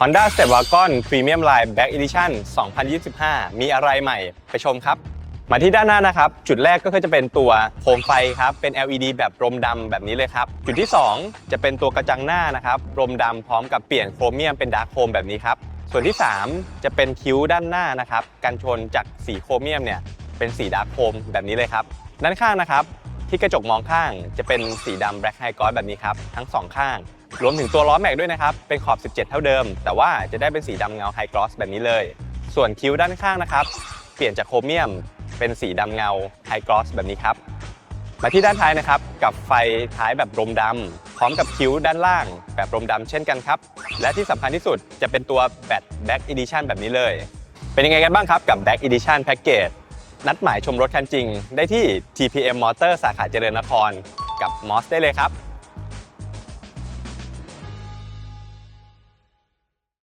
Honda Step Wagon Premium Line Back Edition 2025 มีอะไรใหม่ไปชมครับ มาที่ด้านหน้านะครับ จุดแรกก็คือจะเป็นตัวโคมไฟครับ เป็น LED แบบรมดำแบบนี้เลยครับ จุดที่ 2 จะเป็นตัวกระจังหน้านะครับรมดำพร้อมกับเปลี่ยนโครเมียมเป็นดาร์คโครมแบบนี้ครับ ส่วนที่ 3 จะเป็นคิ้วด้านหน้านะครับ กันชนจากสีโครเมียมเนี่ยเป็นสีดาร์คโครมแบบนี้เลยครับ ด้านข้างนะครับ ที่กระจกมองข้างจะเป็นสีดำ Black High Gloss แบบนี้ครับทั้งสองข้าง รวมถึงตัวล้อแม็กด้วยนะครับ เป็นขอบ 17 เท่าเดิม แต่ว่าจะได้เป็นสีดำเงา High Gloss แบบนี้เลย ส่วนคิ้วด้านข้างนะครับ เปลี่ยนจากโครเมียม เป็นสีดำเงา High Gloss แบบนี้ครับมาที่ด้านท้ายนะครับ กับไฟท้ายแบบรมดำพร้อมกับคิ้วด้านล่าง แบบรมดำเช่นกันครับ และที่สำคัญที่สุดจะเป็นตัวแบต Back Edition แบบนี้เลย เป็นยังไงกันบ้างครับกับ Back Edition Package นัดหมายชมรถคันจริง ได้ที่ TPM Motor สาขาเจริญนคร กับมอสได้เลยครับ